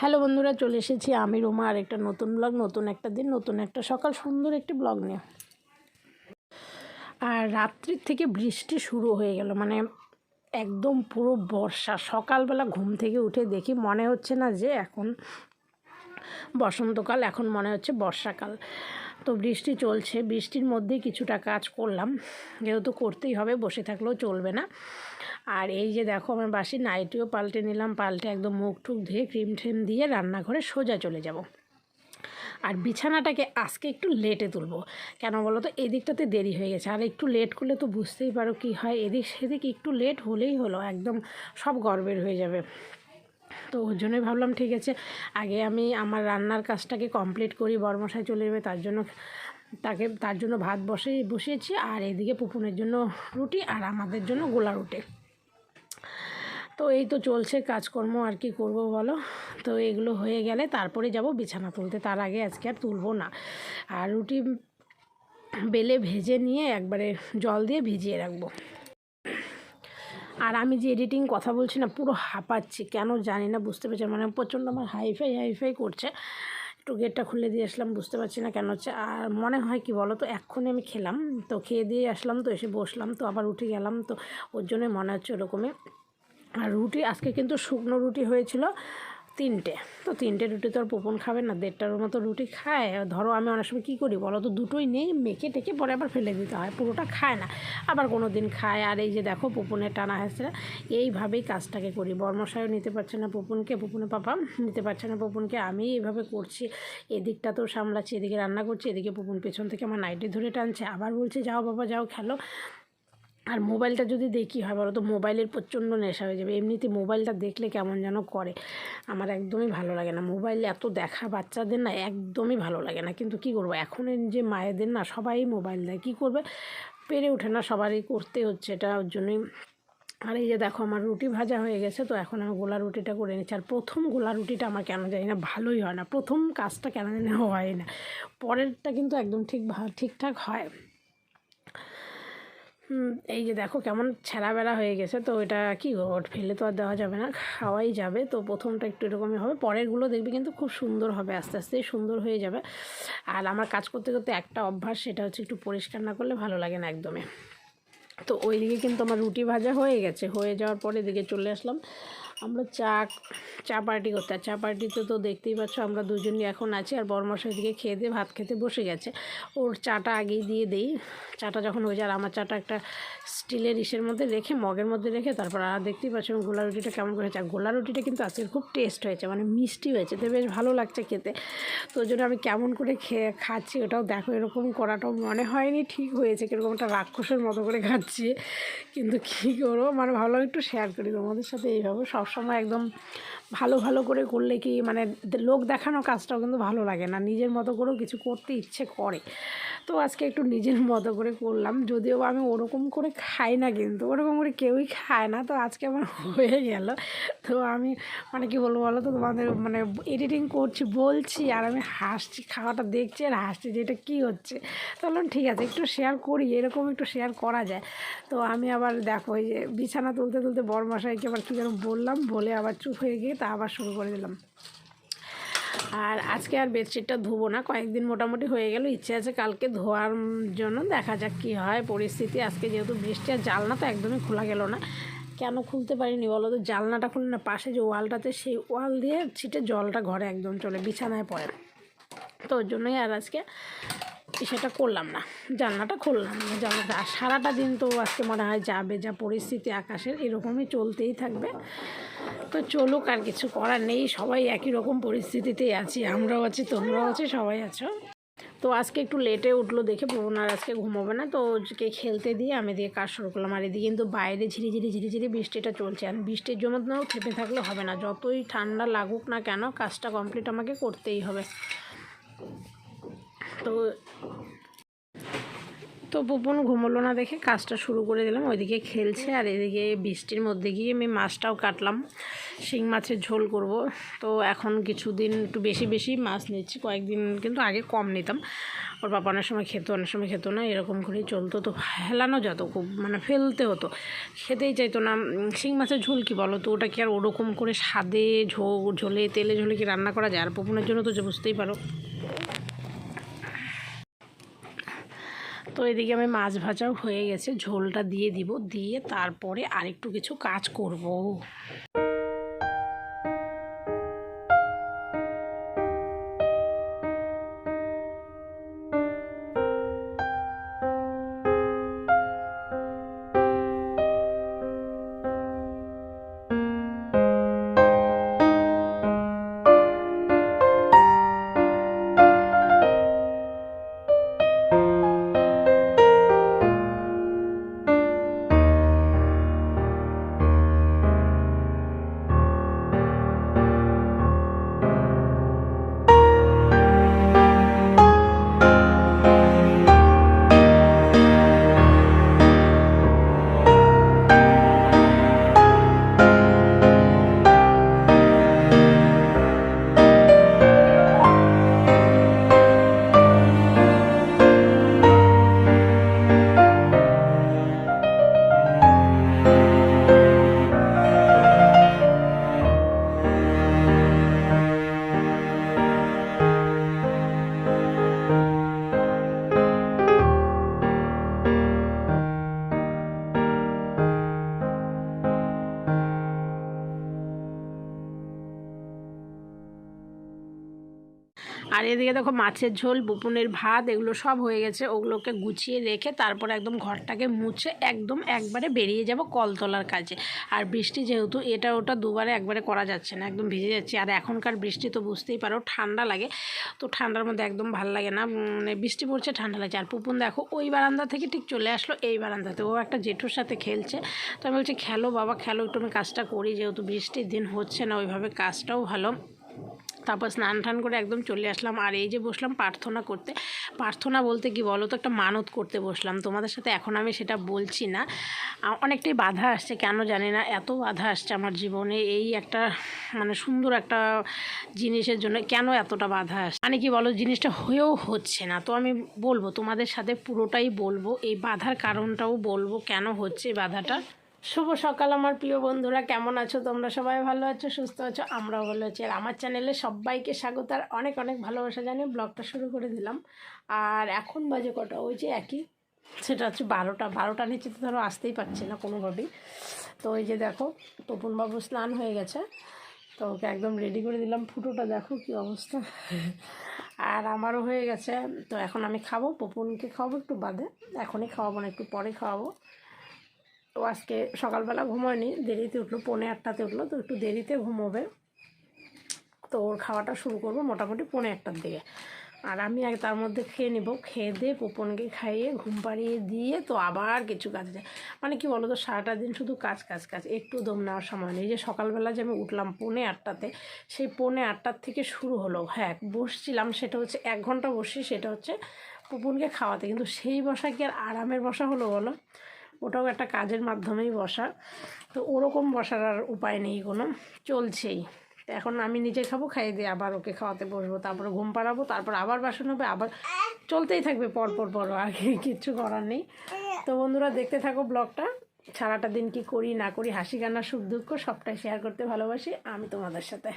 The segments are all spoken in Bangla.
হ্যালো বন্ধুরা, চলে এসেছি আমি রোমা, আর একটা নতুন ব্লগ নতুন একটা দিন, নতুন একটা সকাল, সুন্দর একটি ব্লগ নিয়ে। আর রাত্রির থেকে বৃষ্টি শুরু হয়ে গেল মানে একদম পুরো বর্ষা। সকালবেলা ঘুম থেকে উঠে দেখি মনে হচ্ছে না যে এখন বসন্তকাল, এখন মনে হচ্ছে বর্ষাকাল। তো বৃষ্টি চলছে, বৃষ্টির মধ্যেই কিছুটা কাজ করলাম। যেহেতু করতেই হবে, বসে থাকলেও চলবে না। আর এই যে দেখো আমার বাসি নাইটিও পাল্টে নিলাম, পাল্টে একদম মুখ টুক ধুয়ে ক্রিম ট্রিম দিয়ে রান্নাঘরে সোজা চলে যাব। আর বিছানাটাকে আজকে একটু লেটে তুলবো। কেন বলো তো এদিকটাতে দেরি হয়ে গেছে। আর একটু লেট করলে তো বুঝতেই পারো কি হয়। এদিক সেদিক একটু লেট হলেই হলো, একদম সব গর্বের হয়ে যাবে। তো ওর জন্যই ভাবলাম ঠিক আছে, আগে আমি আমার রান্নার কাজটাকে কমপ্লিট করি, বরমশাই চলে যাবে, তার জন্য তাকে, তার জন্য ভাত বসে বসিয়েছি। আর এদিকে পুপুনের জন্য রুটি আর আমাদের জন্য গোলা রুটি। তো এই তো চলছে কাজকর্ম, আর কি করব বলো? তো এগুলো হয়ে গেলে তারপরে যাব বিছানা তুলতে, তার আগে আজকে আর তুলবো না। আর রুটি বেলে ভেজে নিয়ে একবারে জল দিয়ে ভিজিয়ে রাখব। আর আমি যে এডিটিং কথা বলছি না, পুরো হাঁপাচ্ছি, কেন জানি না, বুঝতে পারছি মানে প্রচণ্ড আমার হাইফাই হাইফাই করছে। একটু গেটটা খুলে দিয়ে আসলাম, বুঝতে পারছি না কেন হচ্ছে। আর মনে হয় কি বলো তো, এক্ষুনি আমি খেলাম, তো খেয়ে দিয়ে আসলাম, তো এসে বসলাম, তো আবার উঠে গেলাম, তো ওর জন্যই মনে হচ্ছে ওরকমই। আর রুটি, আজকে কিন্তু শুকনো রুটি হয়েছিল তিনটে। তো তিনটে রুটি তো আর পোপন খাবে না, দেড়টার মতো রুটি খায়। ধরো আমি অনেক সময় কী করি বলো তো, দুটোই নেই, মেখে টেকে পরে আবার ফেলে দিতে হয়, পুরোটা খায় না। আবার কোনো দিন খায়, আর এই যে দেখো পোপনের টানা হেসরা এইভাবেই কাজটাকে করি। বর্মশাইও নিতে পারছে না পোপনকে, পোপনের পাপা নিতে পারছে না পোপনকে আমি এইভাবে করছি। এদিকটা তো সামলাচ্ছি, এদিকে রান্না করছি, এদিকে পোপন পেছন থেকে আমার নাইটি ধরে টানছে। আবার বলছে, যাও বাবা, যাও, খেলো। আর মোবাইলটা যদি দেখি, হয় বলো তো, মোবাইলের প্রচণ্ড নেশা হয়ে যাবে। এমনিতে মোবাইলটা দেখলে কেমন যেন করে। আমার একদমই ভালো লাগে না। মোবাইল এত দেখা বাচ্চাদের না একদমই ভালো লাগে না। কিন্তু কি করব? এখনের যে মায়েদের না, সবাই মোবাইল দেয়। কী করবে? পেরে ওঠে না সবারই। করতে হচ্ছে এটা ওর জন্যই। আর এই যে দেখো, আমার রুটি ভাজা হয়ে গেছে, তো এখন আমি গোলা রুটিটা করে নিচ্ছি। আর প্রথম গোলা রুটিটা আমার কেন জানি না, ভালোই হয় না। প্রথম কাজটা কেন জানি হয় না। পরেরটা কিন্তু একদম ঠিক ঠিকঠাক হয়। এই যে দেখো কেমন বেড়া হয়ে গেছে, তো এটা কি ওট ফেলে তো আর দেওয়া যাবে না, খাওয়াই যাবে, তো প্রথমটা একটু এরকমই হবে, পরেরগুলো দেখবে কিন্তু খুব সুন্দর হবে, আস্তে আস্তে সুন্দর হয়ে যাবে, আর আমার কাজ করতে করতে একটা অভ্যাস, সেটা হচ্ছে একটু পরিষ্কার না করলে ভালো লাগে না একদমই। তো ওইদিকে কিন্তু আমার রুটি ভাজা হয়ে গেছে, হয়ে যাওয়ার পরে এদিকে চলে আসলাম আমরা চা চা পার্টি করতে আর চা পার্টিতে তো দেখতেই পাচ্ছ আমরা দুজনই এখন আছি আর বরমশাই দিকে খেয়ে দিয়ে ভাত খেতে বসে গেছে। ওর চাটা আগেই দিয়ে দেই। চাটা যখন হয়ে যায় আর আমার চাটা একটা স্টিলের ইসের মধ্যে রেখে, মগের মধ্যে রেখে তারপর আর দেখতেই পাচ্ছ আমি গোলা রুটিটা কেমন করে হয়েছে। আর গোলা রুটিটা কিন্তু আজকের খুব টেস্ট হয়েছে মানে মিষ্টি হয়েছে। তো বেশ ভালো লাগছে খেতে। তো ওই জন্য আমি কেমন করে খেয়ে খাচ্ছি ওটাও দেখো, এরকম করাটাও মনে হয়নি, ঠিক হয়েছে। কীরকম একটা রাক্ষসের মতো করে খাচ্ছি। কিন্তু কী করব? মানে ভালো একটু শেয়ার করি তোমাদের সাথে। এইভাবে সবসময় একদম ভালো ভালো করে করলে কি মানে লোক দেখানো কাজটাও কিন্তু ভালো লাগে না। নিজের মতো করেও কিছু করতে ইচ্ছে করে। তো আজকে একটু নিজের মতো করে করলাম। যদিও আমি ওরকম করে খাই না কিন্তু, ওরকম করে কেউই খায় না। তো আজকে আমার হয়ে গেল। তো আমি মানে কি বলব বলো তো, তোমাদের মানে এডিটিং করছি, বলছি, আর আমি হাসছি, খাওয়াটা দেখছি আর হাসছি যে এটা কী হচ্ছে। তো বললাম, ঠিক আছে, একটু শেয়ার করি, এরকম একটু শেয়ার করা যায়। তো আমি আবার দেখো, এই যে বিছানা তুলতে তুলতে বড় মশাইকে আবার কী যেন বললাম, বলে আবার চুপ হয়ে গিয়ে তা আবার শুরু করে দিলাম। আর আজকে আর বেডশিটটা ধুবো না, কয়েকদিন মোটামুটি হয়ে গেল, ইচ্ছে আছে কালকে ধোয়ার জন্য, দেখা যাক কী হয় পরিস্থিতি। আজকে যেহেতু বৃষ্টি আর জালনা তো একদমই খোলা গেল না, কেন খুলতে পারিনি বলো তো? জালনাটা খুলে না, পাশে যে ওয়ালটাতে সেই ওয়াল দিয়ে ছিটে জলটা ঘরে একদম চলে, বিছানায় পড়ে তো ওর জন্যই আর আজকে সেটা করলাম না। জানলাটা খুললাম না। জানলাটা সারাটা দিন তো আজকে মনে হয় যাবে, যা পরিস্থিতি আকাশের, এরকমই চলতেই থাকবে। তো চলুক, আর কিছু করার নেই। সবাই একই রকম পরিস্থিতিতেই আছি। আমরাও আছি, তোমরাও আছি, সবাই আছো। তো আজকে একটু লেটে উঠল দেখে পবন আর আজকে ঘুমোবে না। তো ওকে খেলতে দিয়ে আমি দিয়ে কাজ শুরু করলাম। আর এদিকে কিন্তু বাইরে ঝিরি ঝিরি ঝিরি ঝিরি বৃষ্টিটা চলছে। আর বৃষ্টির জন্য থেপে থাকলে হবে না। যতই ঠান্ডা লাগুক না কেন, কাজটা কমপ্লিট আমাকে করতেই হবে। তো তো পুপন ঘুমোলো না দেখে কাজটা শুরু করে দিলাম। ওইদিকে খেলছে আর এদিকে বৃষ্টির মধ্যে গিয়ে আমি মাছটাও কাটলাম। শিং মাছের ঝোল করব। তো এখন কিছুদিন একটু বেশি বেশি মাছ নিচ্ছি। কয়েকদিন কিন্তু আগে কম নিতাম। ওর বাবা অনেক সময় খেতো, অনেক সময় খেতো না, এরকম করেই চলতো। তো ফেলানো যেত খুব মানে ফেলতে হতো। খেতেই চাইতো না। শিং মাছের ঝোল কি বলো তো? ওটা কি আর ওরকম করে স্বাদে ঝো ঝোলে তেলে ঝোলে কি রান্না করা যায়? আর পপুনের জন্য তো বুঝতেই পারো। তো এদিকে আমি মাছ ভাজাও হয়ে গেছে, ঝোলটা দিয়ে দিব, দিয়ে তারপরে আরেকটু কিছু কাজ করব। আর এদিকে দেখো মাছের ঝোল, বুপুনের ভাত, এগুলো সব হয়ে গেছে। ওগুলোকে গুছিয়ে রেখে তারপর একদম ঘরটাকে মুছে একদম একবারে বেরিয়ে যাব কল তোলার কাজে। আর বৃষ্টি যেহেতু, এটা ওটা দুবারে একবারে করা যাচ্ছে না, একদম ভিজে যাচ্ছে। আর এখনকার বৃষ্টি তো বুঝতেই পারো, ঠান্ডা লাগে। তো ঠান্ডার মধ্যে একদম ভালো লাগে না মানে বৃষ্টি পড়ছে, ঠান্ডা লাগছে। আর পুপুন দেখো, ওই বারান্দা থেকে ঠিক চলে আসলো এই বারান্দাতে। ও একটা জেঠুর সাথে খেলছে। তো আমি বলছি, খেলো বাবা, খেলো, একটু আমি কাজটা করি। যেহেতু বৃষ্টির দিন হচ্ছে না, ওইভাবে কাজটাও ভালো। তারপর স্নান টান করে একদম চলে আসলাম। আর এই যে বসলাম প্রার্থনা করতে, প্রার্থনা বলতে কি বলো তো একটা মানত করতে বসলাম। তোমাদের সাথে এখন আমি সেটা বলছি না। অনেকটাই বাধা আসছে, কেন জানি না। এত বাধা আসছে আমার জীবনে এই একটা মানে সুন্দর একটা জিনিসের জন্য কেন এতটা বাধা আসছে? মানে কি বলো, জিনিসটা হয়েও হচ্ছে না। তো আমি বলব, তোমাদের সাথে পুরোটাই বলব। এই বাধার কারণটাও বলব, কেন হচ্ছে বাধাটা? শুভ সকাল আমার প্রিয় বন্ধুরা। কেমন আছো? তোমরা সবাই ভালো আছো, সুস্থ আছো? আমরাও ভালো আছি। আর আমার চ্যানেলে সবাইকে স্বাগত। আর অনেক অনেক ভালোবাসা জানিয়ে ব্লগটা শুরু করে দিলাম। আর এখন বাজে কটা? ওই যে একই। সেটা হচ্ছে বারোটা। বারোটা নিচে তো ধরো আসতেই পারছি না কোনোভাবেই। তো ওই যে দেখো, তপনবাবু স্নান হয়ে গেছে। তো ওকে একদম রেডি করে দিলাম। ফুটোটা দেখো কি অবস্থা। আর আমারও হয়ে গেছে। তো এখন আমি খাব। পপুনকে খাওয়াবো একটু বাদে। এখনই খাওয়াবো না, একটু পরে খাওয়াবো। তো আজকে সকালবেলা ঘুমোয়নি, দেরিতে উঠল, পৌনে আটটাতে উঠল, তো একটু দেরিতে ঘুমোবে। তো ওর খাওয়াটা শুরু করব মোটামুটি পৌনে একটার দিকে। আর আমি আগে তার মধ্যে খেয়ে নেব, খেয়ে দিয়ে পোপনকে খাইয়ে, ঘুম পাড়িয়ে দিয়ে তো আবার কিছু কাজ যায় মানে কি বলো তো সারাটা দিন শুধু কাজ কাজ কাজ, একটু দম নেওয়ার সময় নেই। যে সকালবেলা যে আমি উঠলাম পৌনে আটটাতে, সেই পৌনে আটটার থেকে শুরু হলো। হ্যাঁ বসছিলাম, সেটা হচ্ছে এক ঘণ্টা বসি সেটা হচ্ছে পুপুনকে খাওয়াতে। কিন্তু সেই বসা কি আর আরামের বসা হলো বলো? ওটাও একটা কাজের মাধ্যমেই বসা। তো ওরকম বসার আর উপায় নেই কোনো, চলছেই। তো এখন আমি নিজে খাব, খাইয়ে দিয়ে আবার ওকে খাওয়াতে বসবো, তারপরে ঘুম পাড়াবো, তারপর আবার বাসন হবে, আবার চলতেই থাকবে পর পর কি, কিচ্ছু করার নেই। তো বন্ধুরা, দেখতে থাকো ব্লগটা। সারাটা দিন কি করি না করি, হাসি কান্না, সুখ দুঃখ সবটাই শেয়ার করতে ভালোবাসি। আমি তোমাদের সাথে।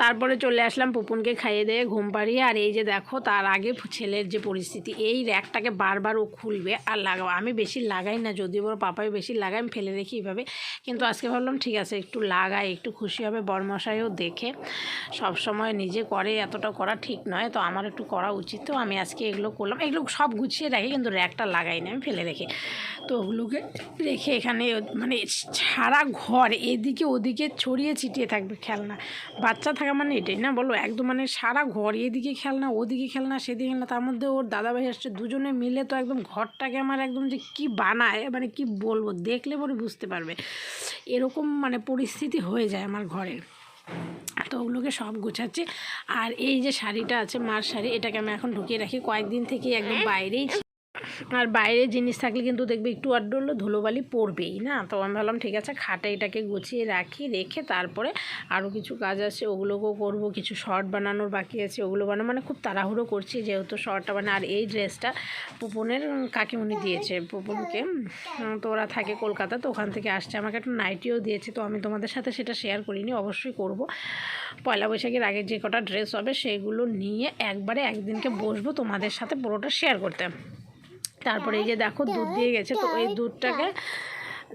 তারপরে চলে আসলাম পুপুনকে খাইয়ে দিয়ে ঘুম পাড়িয়ে। আর এই যে দেখো, তার আগে ছেলের যে পরিস্থিতি, এই র্যাকটাকে বারবার ও খুলবে আর লাগাবো আমি বেশি লাগাই না যদিও বড় পাপাই বেশি লাগাই আমি ফেলে রেখি এইভাবে। কিন্তু আজকে ভাবলাম, ঠিক আছে, একটু লাগাই, একটু খুশি হবে, বরমশাইও দেখে। সব সময় নিজে করে, এতটা করা ঠিক নয়। তো আমার একটু করা উচিত। তো আমি আজকে এগুলো করলাম। এগুলো সব গুছিয়ে রাখি কিন্তু র্যাকটা লাগাই না, আমি ফেলে রেখে তো ওগুলোকে রেখে এখানে মানে সারা ঘর, এদিকে ওদিকে ছড়িয়ে ছিটিয়ে থাকবে খেলনা। বাচ্চা থাকা মানে এটাই না? বলো, একদম মানে সারা ঘর এদিকে খেলনা ওদিকে খেলনা সেদিকে খেলনা তার মধ্যে ওর দাদাভাই আসছে, দুজনে মিলে তো একদম ঘরটাকে আমার একদম যে কি বানায় মানে কি বলব, দেখলে পরে বুঝতে পারবে। এরকম মানে পরিস্থিতি হয়ে যায় আমার ঘরের তো ওগুলোকে সব গোছাচ্ছি। আর এই যে শাড়িটা আছে, মার শাড়ি, এটাকে আমি এখন ঢুকিয়ে রাখি। কয়েকদিন থেকে একদম বাইরেই। আর বাইরে জিনিস থাকলে কিন্তু দেখবে একটু আড্ডু হলে ধুলোবালি পড়বেই, না? তো আমি ভাবলাম ঠিক আছে, খাটে এটাকে গুছিয়ে রাখি, রেখে তারপরে আরও কিছু কাজ আছে, ওগুলোকেও করব, কিছু শর্ট বানানোর বাকি আছে, ওগুলো বানানো মানে খুব তাড়াহুড়ো করছি যেহেতু শর্টটা মানে আর এই ড্রেসটা পুপনের কাকিমুনি দিয়েছে পুপনকে তো ওরা থাকে কলকাতা, তো ওখান থেকে আসছে। আমাকে একটা নাইটিও দিয়েছে, তো আমি তোমাদের সাথে সেটা শেয়ার করিনি, অবশ্যই করব। পয়লা বৈশাখের আগে যে কটা ড্রেস হবে, সেগুলো নিয়ে একবারে একদিনকে বসবো তোমাদের সাথে পুরোটা শেয়ার করতে। তারপরে এই যে দেখো দুধ দিয়ে গেছে তো এই দুধটাকে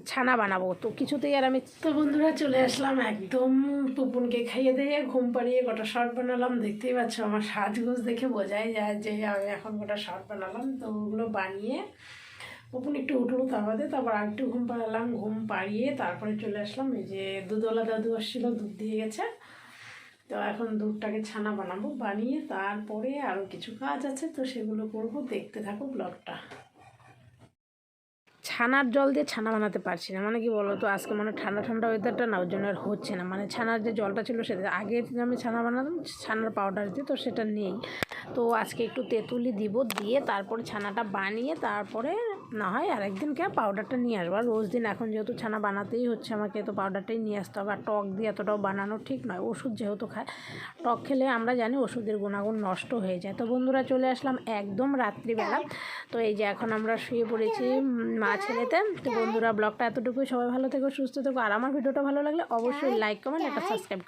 ছানা বানাবো। তো কিছুতেই আর আমি তো বন্ধুরা চলে আসলাম একদম পুপুনকে খাইয়ে দিয়ে ঘুম পাড়িয়ে গোটা শর্ট বানালাম। দেখতেই পাচ্ছ আমার সাজগোজ দেখে বোঝাই যায় যে আমি এখন গোটা শর্ট বানালাম। তো ওগুলো বানিয়ে পুপুন একটু উঠল তারপরে তারপর আর একটু ঘুম পাড়ালাম ঘুম পাড়িয়ে তারপরে চলে আসলাম। এই যে দুধওয়ালা দাদু আসছিল দুধ দিয়ে গেছে। তো এখন দুধটাকে ছানা বানাবো, বানিয়ে তারপরে আরও কিছু কাজ আছে, তো সেগুলো করব। দেখতে থাকো ব্লগটা। ছানার জল দিয়ে ছানা বানাতে পারছি না। মানে কি বলো তো আজকে মানে ঠান্ডা ঠান্ডা ওয়েদারটা না ওর জন্য আর হচ্ছে না। মানে ছানার যে জলটা ছিল সেটা, আগে আমি ছানা বানাতাম, ছানার পাউডার দিয়ে, তো সেটা নেই। তো আজকে একটু তেঁতুলি দিব, দিয়ে তারপরে ছানাটা বানিয়ে তারপরে না হয় আরেকদিনকে পাউডারটা নিয়ে আসব। আর রোজ দিন এখন যেহেতু ছানা বানাতেই হচ্ছে, আমাকে তো পাউডারটাই নিয়ে আসতে হবে। আর টক দিয়ে এতটাও বানানো ঠিক নয়, ওষুধ যেহেতু খায়। টক খেলে আমরা জানি ওষুধের গুণাগুণ নষ্ট হয়ে যায়। তো বন্ধুরা চলে আসলাম একদম রাত্রিবেলা। তো এই যে এখন আমরা শুয়ে পড়েছি মা ছেলেতে। তো বন্ধুরা, ব্লগটা এতটুকুই। সবাই ভালো থেকো, সুস্থ থেকো। আর আমার ভিডিওটা ভালো লাগলে অবশ্যই লাইক কমেন্ট একটা সাবস্ক্রাইব